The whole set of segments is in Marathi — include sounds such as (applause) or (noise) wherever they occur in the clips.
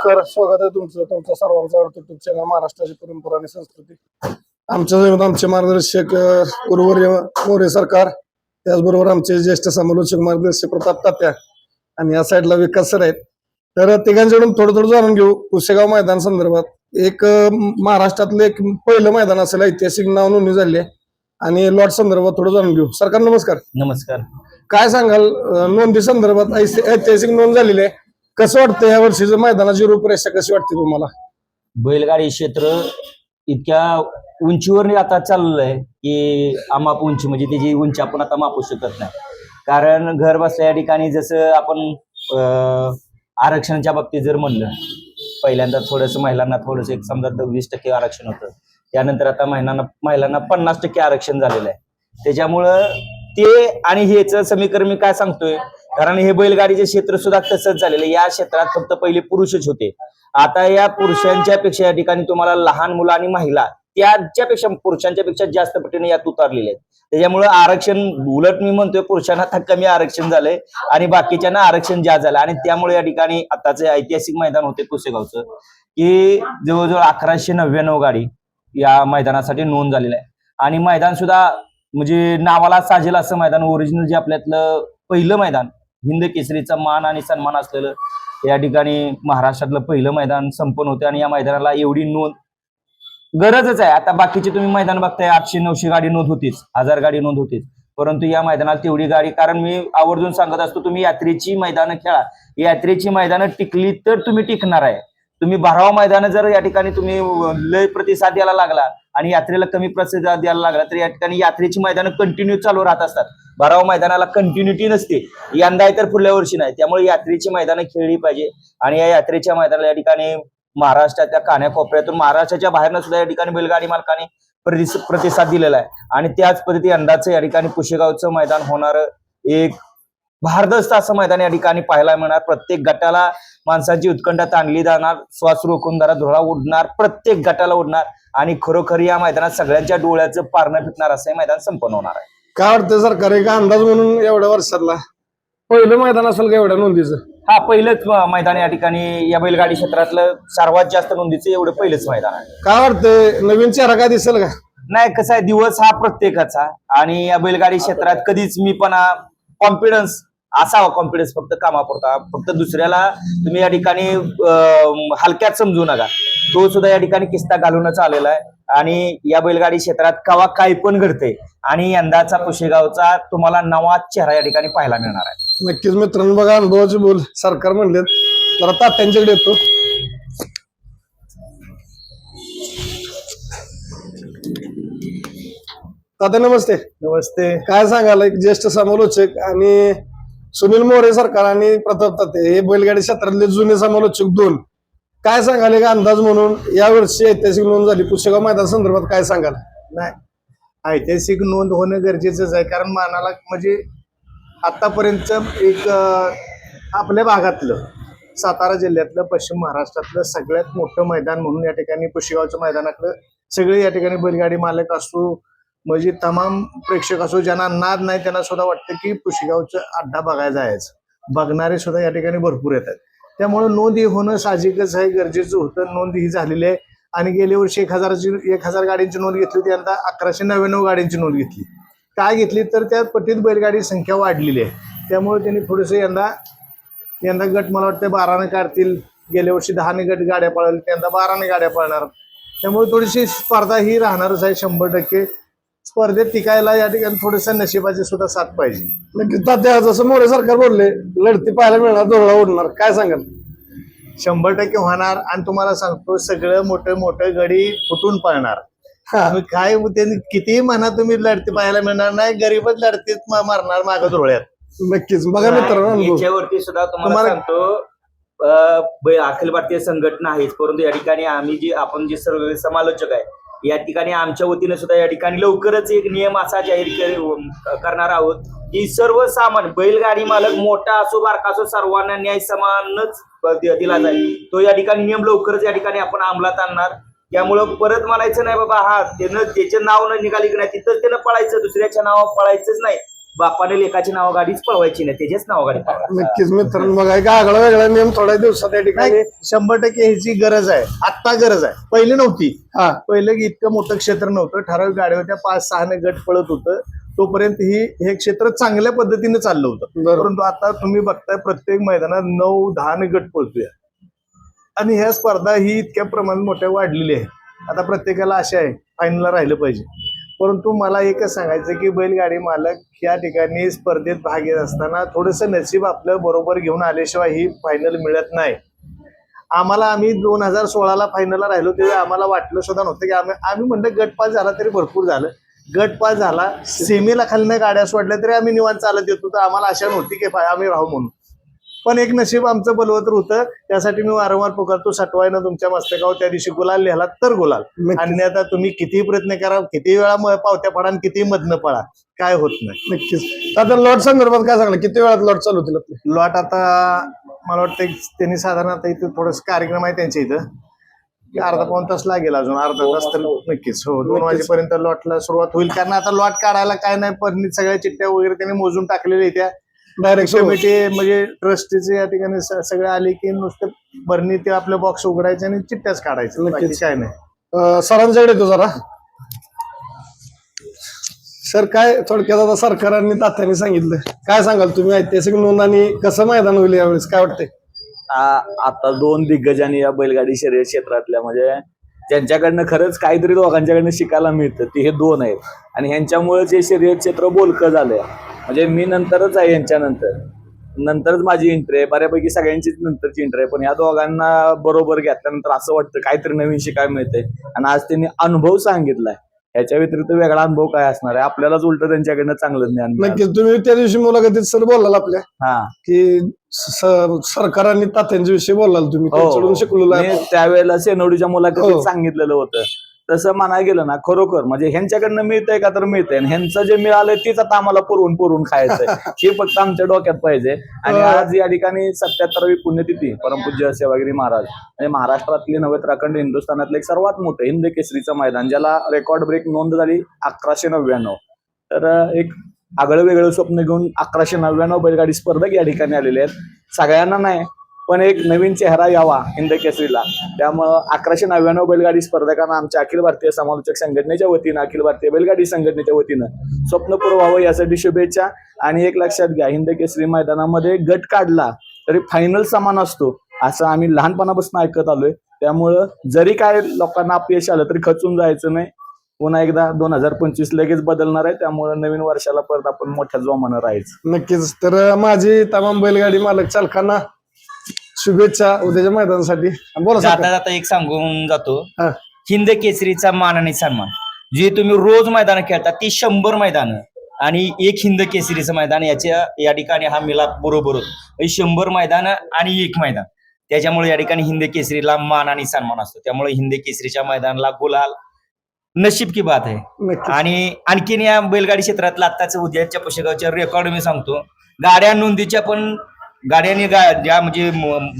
नमस्कार स्वागत आहे तुमचं तुमचं सर्वांचं आवडतं युट्यूब चॅनल महाराष्ट्राची परंपरा आणि संस्कृती. आमच्या आमचे मार्गदर्शक गुरुवर्य मोरे सरकार त्याचबरोबर आमचे ज्येष्ठ समालोचक मार्गदर्शक प्रताप तात्या आणि या साईडला विकास सर आहेत. तर तिघांच्याकडून थोडं थोडं जाणून घेऊ. पुसेगाव मैदान संदर्भात एक महाराष्ट्रातलं एक पहिलं मैदान असेल ऐतिहासिक नाव नोंदणी झाली आहे. आणि लॉट संदर्भात थोडं जाणून घेऊ. सरकार नमस्कार. नमस्कार. काय सांगाल? नोंदी संदर्भात ऐतिहासिक नोंद झालेली आहे. कसं वाटतं या वर्षीचं मैदानाची रूपरेषा कशी वाटते तुम्हाला? बैलगाडी क्षेत्र इतक्या उंचीवर आता चाललेलं आहे की अमाप उंची म्हणजे त्याची उंची आपण आता मापू शकत नाही. कारण घर बसल्या या ठिकाणी जसं आपण आरक्षणाच्या बाबतीत जर म्हणलं पहिल्यांदा थोडंसं महिलांना थोडंसं एक समजा वीस टक्के आरक्षण होतं. त्यानंतर आता महिलांना महिलांना पन्नास टक्के आरक्षण झालेलं आहे. त्याच्यामुळं ते आणि हेच समीकरण मी काय सांगतोय कारण हे बैलगाडीचे क्षेत्र सुद्धा तसंच झालेलं या क्षेत्रात फक्त पहिले पुरुषच होते. आता या पुरुषांच्या पेक्षा या ठिकाणी तुम्हाला लहान मुलं आणि महिला त्याच्यापेक्षा पुरुषांच्या पेक्षा जास्त पटीने यात उतरलेले आहेत. त्याच्यामुळे आरक्षण उलट मी म्हणतोय पुरुषांना आता कमी आरक्षण झालंय आणि बाकीच्यांना आरक्षण जास्त झालं आणि त्यामुळे या ठिकाणी आताचे ऐतिहासिक मैदान होते कुसेगावचं की जवळजवळ अकराशे नव्याण्णव गाडी या मैदानासाठी नोंद झालेलं आहे आणि मैदान सुद्धा म्हणजे नावाला साजेल असं मैदान ओरिजिनल जे आपल्यातलं पहिलं मैदान हिंद केसरीचा मान आणि सन्मान असलेलं या ठिकाणी महाराष्ट्रातलं पहिलं मैदान संपन्न होते आणि या मैदानाला एवढी नोंद गरजच आहे. आता बाकीचे तुम्ही मैदान बघताय आठशे नऊशे गाडी नोंद होतीच हजार गाडी नोंद होतीच. परंतु या मैदानात तेवढी गाडी कारण मी आवर्जून सांगत असतो तुम्ही यात्रेची मैदानं खेळा. यात्रेची मैदानं टिकली तर तुम्ही टिकणार आहे. तुम्ही बारावा मैदान जर या ठिकाणी तुम्ही लय प्रतिसाद द्यायला लागला आणि यात्रेला कमी प्रतिसाद द्यायला लागला तर या ठिकाणी यात्रेची मैदानं कंटिन्यू चालू राहत असतात. भराव मैदानाला कंटिन्युटी नसते. यंदा तर पुढल्या वर्षी नाही. त्यामुळे यात्रेची मैदानं खेळली पाहिजे. आणि या यात्रेच्या मैदानाला या ठिकाणी महाराष्ट्राच्या कान्याकोपऱ्यातून महाराष्ट्राच्या बाहेरनं सुद्धा या ठिकाणी बैलगाडी मालकाने प्रतिसाद दिलेला आहे. आणि त्याच पद्धती यंदाचं या ठिकाणी पुशेगावचं मैदान होणार एक भारदस्त असं मैदान या ठिकाणी पाहायला मिळणार. प्रत्येक गटाला माणसाची उत्कंठा ताणली जाणार. श्वास रोखून जरा धुळा उडणार. प्रत्येक गटाला उडणार. आणि खरोखर या मैदानात सगळ्यांच्या डोळ्याचं पारणं फिटणार असं हे मैदान संपन्न होणार आहे. काय वाटतं सरकार? एक अंदाज म्हणून एवढ्या वर्षातला. पहिलं मैदान असेल का एवढ्या नोंदीचं? हा पहिलंच मैदान या ठिकाणी या बैलगाडी क्षेत्रातलं सर्वात जास्त नोंदीचं एवढं पहिलंच मैदान आहे. काय वाटतंय? नवीन चेहरा काय दिसेल का? नाही कसं आहे दिवस हा प्रत्येकाचा. आणि या बैलगाडी क्षेत्रात कधीच मी पण कॉन्फिडन्स असावा कॉन्फिडन्स फक्त कामापुरता. फक्त दुसऱ्याला तुम्ही या ठिकाणी हलक्यात समजू नका. तो सुद्धा या ठिकाणी किस्ता घालूनच आलेला आहे. आणि या बैलगाडी क्षेत्रात कवा काय पण घडते आणि यंदाचा पुशेगावचा तुम्हाला नवा चेहरा या ठिकाणी पाहायला मिळणार आहे. नक्कीच मित्रांनो बघा अनुभवाचे बोल. सरकार म्हणले जरा तात्यांच्याकडे येतो. तात्या नमस्ते. नमस्ते. काय सांगाल एक ज्येष्ठ समालोचक आणि सुनील मोरे सरकार आणि प्रताप ताते हे बैलगाडी क्षेत्रातले जुने समालोचक दोन. काय सांगाले का अंदाज म्हणून? यावर्षी ऐतिहासिक नोंद झाली. पुस्तका मैदान संदर्भात काय सांगाल? नाही. ऐतिहासिक नोंद होणं गरजेचंच आहे. कारण मानाला म्हणजे आतापर्यंत एक आपल्या भागातलं सातारा जिल्ह्यातलं पश्चिम महाराष्ट्रातलं सगळ्यात मोठं मैदान म्हणून या ठिकाणी पुशेगावच्या मैदानातलं सगळे या ठिकाणी बैलगाडी मालक असू म्हणजे तमाम प्रेक्षक असो ज्यांना नाद नाही त्यांना सुद्धा वाटतं की पुशेगावचं अड्डा बघायला जायचं बघणारे सुद्धा या ठिकाणी भरपूर येतात. त्यामुळे नोंद ही होणं साहजिकच आहे गरजेचं होतं. नोंद ही झालेली आहे. आणि गेल्या वर्षी एक हजाराची एक हजार गाड्यांची नोंद घेतली होती यंदा अकराशे नव्याण्णव गाड्यांची नोंद घेतली. काय घेतली? तर त्या पटीत बैलगाडी संख्या वाढलेली आहे. त्यामुळे त्यांनी थोडंसं यंदा यंदा गट मला वाटतं बाराने काढतील. गेल्या वर्षी दहाने गट गाड्या पळाल्या यंदा बाराने गाड्या पळणार. त्यामुळे थोडीशी स्पर्धा ही राहणारच आहे शंभर टक्के. स्पर्धेत टिकायला या ठिकाणी थोडंसं नशिबाची सुद्धा साथ पाहिजे. नक्कीच तात्या जसं मोरे सरकार बोलले लढती पाहायला मिळणार दोघा उडणार. काय सांगाल? शंभर टक्के होणार आणि तुम्हाला सांगतो सगळं मोठं मोठं गडी फुटून पळणार. हा. काय त्यांनी कितीही म्हणा तुम्ही लढती पाहायला मिळणार नाही गरीबच लढतीत मा- मारणार मागं धुळ्यात. नक्कीच. बघा मित्रांनो अनुभव. याच्यावरती सुद्धा तुम्हाला सांगतो अखिल भारतीय संघटना आहेच परंतु या ठिकाणी आम्ही जे आपण जे सर्व समालोचक आहे या ठिकाणी आमच्या वतीनं सुद्धा या ठिकाणी लवकरच एक नियम असा जाहीर करणार आहोत की सामान बैलगाडी मालक मोठा असो बारका असो सर्वांना न्याय समानच दिला जाईल. तो या ठिकाणी नियम लवकरच या ठिकाणी आपण अंमलात आणणार. त्यामुळं परत म्हणायचं नाही बाबा हा त्यानं त्याचे नाव न निघाली की नाही तिथंच त्यानं पळायचं दुसऱ्याच्या नावावर पळायचंच नाही. बापाने लेखाची नाव गाडीच पळवायची नाही त्याच्याच नाव गाडी पळवायची. नक्कीच मित्रांनो बघा एक आगळा वेगळा नियम थोड्या दिवसात या ठिकाणी नाही शंभर टक्के ह्याची गरज आहे. आत्ता गरज आहे. पहिली नव्हती. हा. पहिलं की इतकं मोठं क्षेत्र नव्हतं. ठराविक गाड्या होत्या पाच सहाने गट पळत होतं. तोपर्यंत ही हे क्षेत्र चांगल्या पद्धतीने चाललं होतं. बरोबर. परंतु आता तुम्ही बघताय प्रत्येक मैदानात नऊ दहा ने गट पळतोय. आणि ह्या स्पर्धा ही इतक्या प्रमाणात मोठ्या वाढलेली आहे. आता प्रत्येकाला आशा आहे फायनलला राहिलं पाहिजे. परंतु मला एकच सांगायचं की बैलगाडी मालक या ठिकाणी स्पर्धेत भाग घेत असताना थोडंसं नशीब आपलं बरोबर घेऊन आल्याशिवाय ही फायनल मिळत नाही. आम्हाला आम्ही दोन हजार सोळाला फायनलला राहिलो तेव्हा आम्हाला वाटलं सुद्धा नव्हतं की आम्ही आम्ही म्हणलं गट पास झाला तरी भरपूर झालं. गट पास झाला सेमीला खालीनं गाड्या सोडल्या तरी आम्ही निवांत चालत येतो तर आम्हाला आशा नव्हती की आम्ही राहू म्हणून. पण एक नशीब आमचं बलवतर होतं. त्यासाठी मी वारंवार पुकारतो सटवायनं तुमच्या मस्तकावर. त्या दिवशी गुलाल लिहिला तर गुलाल. नक्कीच अन्यथा तुम्ही किती प्रयत्न करा किती वेळा पावत्या पडा आणि किती मधनं पळा काय होत नाही. नक्कीच. आता लॉट संदर्भात काय सांगणार? किती वेळात लॉट चालू होतील लॉट आता मला वाटतं त्यांनी साधारण आता इथं थोडस कार्यक्रम आहे त्यांच्या इथं. अर्धा पाऊन तास लागेल अजून. अर्धा तास तर नक्कीच. हो दोन. वाजेपर्यंत लॉटला सुरुवात होईल. कारण आता लॉट काढायला काय नाही पण सगळ्या चिठ्ठ्या वगैरे त्यांनी मोजून टाकलेल्या त्या. डायरेक्ट कमिटी म्हणजे ट्रस्टीचे या ठिकाणी सगळे आले की नुसते बरणी ते आपले बॉक्स उघडायचे आणि चिठ्ठ्याच काढायचे. नक्कीच. बाकी काय नाही. सरांच्याकडे येतो जरा. सर काय थोडक्यात आता सरकारांनी तात्याने सांगितलं. काय सांगाल तुम्ही? ऐतिहासिक नोंद आणि कसं मैदान होईल यावेळेस? काय वाटतंय? आ- आता दोन दिग्गजांनी या बैलगाडी शर्यत क्षेत्रातल्या म्हणजे ज्यांच्याकडनं खरंच काहीतरी दोघांच्याकडनं शिकायला मिळतं ते हे दोन आहेत. आणि ह्यांच्यामुळे जे शरीर क्षेत्र बोलकं झालंय. म्हणजे मी नंतरच आहे यांच्यानंतर नंतरच माझी एंट्री आहे. बऱ्यापैकी सगळ्यांचीच नंतरची एंट्री आहे. पण या दोघांना बरोबर घेतल्यानंतर असं वाटतं काहीतरी नवीन शिकायला मिळतंय. आणि आज त्यांनी अनुभव सांगितलाय. ह्याच्या व्यतिरिक्त वेगळा अनुभव काय असणार आहे आपल्यालाच उलट त्यांच्याकडनं चांगलं ज्ञान मिळालं. नक्कीच तुम्ही त्या दिवशी मुलाखतीत सर बोलाल आपल्या हा की स- सरकारांनी तात्यांच्या विषयी बोलाल तुम्ही हो. त्यांच्याकडून शिकलेलं मी आहे त्यावेळेला सेनोडीच्या मुलाखतीत हो. सांगितलेलं होतं तसं म्हणायला गेलं ना खरोखर म्हणजे ह्यांच्याकडनं मिळतंय का तर मिळतंय. आणि ह्यांचं जे मिळालंय तेच आता आम्हाला पुरवून पुरवून खायचंय. (laughs) हे फक्त आमच्या डोक्यात पाहिजे. आणि हो. आज या ठिकाणी सत्याहत्तरावी पुण्यतिथी परमपूज्य सेवागिरी महाराज. आणि महाराष्ट्रातले नवे त्राखंड हिंदुस्थानातलं एक सर्वात मोठं हिंद केसरीचं मैदान ज्याला रेकॉर्ड ब्रेक नोंद झाली अकराशे नव्याण्णव. तर एक आगळं वेगळं स्वप्न घेऊन अकराशे नव्याण्णव बैलगाडी स्पर्धक या ठिकाणी आलेले आहेत. सगळ्यांना नाही पण एक नवीन चेहरा यावा हिंद केसरीला. त्यामुळं अकराशे नव्याण्णव बैलगाडी स्पर्धकांना आमच्या अखिल भारतीय समालोचक संघटनेच्या वतीनं अखिल भारतीय बैलगाडी संघटनेच्या वतीनं स्वप्नपूर व्हावं यासाठी शुभेच्छा. आणि एक लक्षात घ्या हिंद केसरी मैदानामध्ये गट काढला तरी फायनल समान असतो असं आम्ही लहानपणापासून ऐकत आलोय. त्यामुळं जरी काय लोकांना अपयश आलं तरी खचून जायचं नाही. पुन्हा एकदा दोन हजार पंचवीस लगेच बदलणार आहे त्यामुळं नवीन वर्षाला परत आपण मोठ्या जोमानं राहायचं. नक्कीच. तर माझी तमाम बैलगाडी मालक चालकांना शुभेच्छा उद्याच्या मैदानासाठी. बोला जाता जाता एक सांगून जातो. हा. हिंद केसरीचा मान आणि सन्मान. जे तुम्ही रोज मैदान खेळता ती शंभर मैदान. आणि एक हिंद केसरीचं मैदान याच्या या ठिकाणी हा मिलाप बरोबर होतो. म्हणजे शंभर मैदान आणि एक मैदान. त्याच्यामुळे या ठिकाणी हिंद केसरीला मान आणि सन्मान असतो. त्यामुळे हिंद केसरीच्या मैदानाला गुलाल नशीब की बात आहे. आणि आणखीन या बैलगाडी क्षेत्रातलं आत्ताच उद्याच्या पुस्तकाच्या रेकॉर्ड मी सांगतो. गाड्या नोंदीच्या पण गाड्यांनी गा- ज्या म्हणजे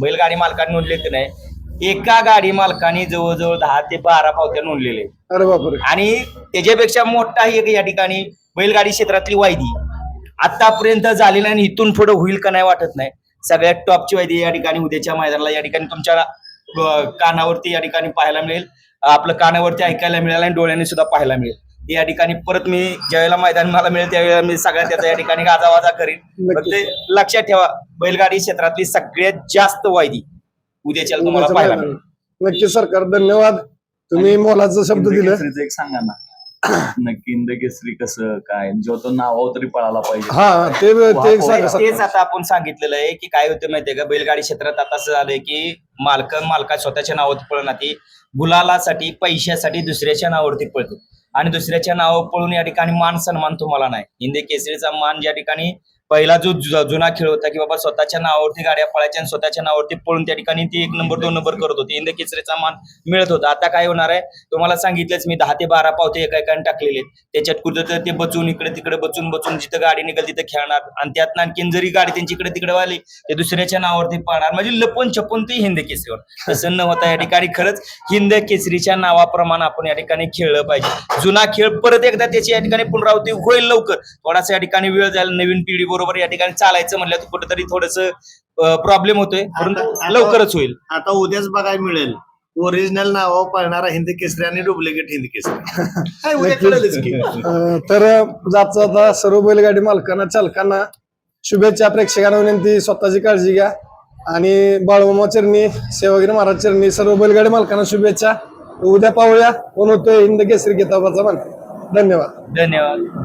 बैलगाडी मालकांनी नोंदले की नाही एका गाडी मालकाने जवळजवळ दहा ते बारा पावत्या नोंदलेले आहेत. अरे बापरे. आणि त्याच्यापेक्षा मोठा एक या ठिकाणी बैलगाडी क्षेत्रातली वायदी आतापर्यंत झालेला आणि इथून पुढे होईल का नाही वाटत नाही. सगळ्यात टॉपची वायदी या ठिकाणी उद्याच्या मैदानाला या ठिकाणी तुमच्या कानावरती या ठिकाणी पाहायला मिळेल. आपलं कानावरती ऐकायला मिळेल आणि डोळ्यांनी सुद्धा पाहायला मिळेल. या ठिकाणी परत मी ज्यावेळेला मैदान मला मिळेल त्यावेळेला मी सगळ्या त्याचा या ठिकाणी गाजावाजा करीन. फक्त लक्षात ठेवा बैलगाडी क्षेत्रातली सगळ्यात जास्त वायदी उद्याच्या तुम्हाला पाहायला. मिळेल. नक्कीच सरकार धन्यवाद. तुम्ही मोलाचा शब्द दिला. एक सांगा ना. (coughs) नक्की केसरी कसं काय जो तो नावावर तरी पळाला पाहिजे. हा ते ते तेच सांगा. तेच सरकार. आता आपण सांगितलेलं आहे की काय होतं माहितीये का? बैलगाडी क्षेत्रात आता असं झालंय की मालक मालका स्वतःच्या नावावरती पळणार ती गुलालासाठी पैशासाठी दुसऱ्याच्या नावावरती पळते. आणि दुसऱ्याच्या नावावर पळून या ठिकाणी मान सन्मान तुम्हाला नाही. हिंदी केसरीचा मान ज्या ठिकाणी पहिला जो जुना खेळ होता की बाबा स्वतःच्या नावावरती गाड्या पळायच्या आणि स्वतःच्या नावावरती पळून त्या ठिकाणी ती एक नंबर दोन नंबर करत होती. इंद किचरेचा मान मिळत होता. आता काय होणार आहे? तुम्हाला सांगितलंच मी दहा ते बारा पावते एका एकाने टाकलेले त्याच्यात कुठं ते बचून इकडे तिकडे बचून बचून जिथं गाडी निघेल तिथं खेळणार. आणि त्यात आणखीन जरी गाडी त्यांची इकडे तिकडे वाली ते दुसऱ्याच्या नावावरती पाळणार. म्हणजे लपून छपून ते हिंद केसरीवर. तसं न होता या ठिकाणी खरंच हिंद केसरीच्या नावाप्रमाणे आपण या ठिकाणी खेळलं पाहिजे. जुना खेळ परत एकदा त्याची या ठिकाणी पुनरावृत्ती होईल लवकर. थोडासा या ठिकाणी वेळ जायला नवीन पिढी बरोबर या ठिकाणी चालायचं म्हणलं तर कुठेतरी थोडस प्रॉब्लेम होतोय. परंतु आता- लवकरच होईल. आता उद्याच बघायला मिळेल. ओरिजिनल नावावर पळणारा हिंद केसरी आणि डुप्लिकेट हिंद केसरी. काय उद्या कळेलच की? (laughs) अं, तर जाता जाता सर्व बैलगाडी मालकांना चालकांना शुभेच्छा प्रेक्षकांना विनंती स्वतःची काळजी घ्या. आणि बाळूमामा चरणी सेवागिरी महाराज चरणी सर्व बैलगाडी मालकांना शुभेच्छा. उद्या पाहूया कोण होतोय हिंद केसरी किताबाचा मान धन्यवाद. धन्यवाद.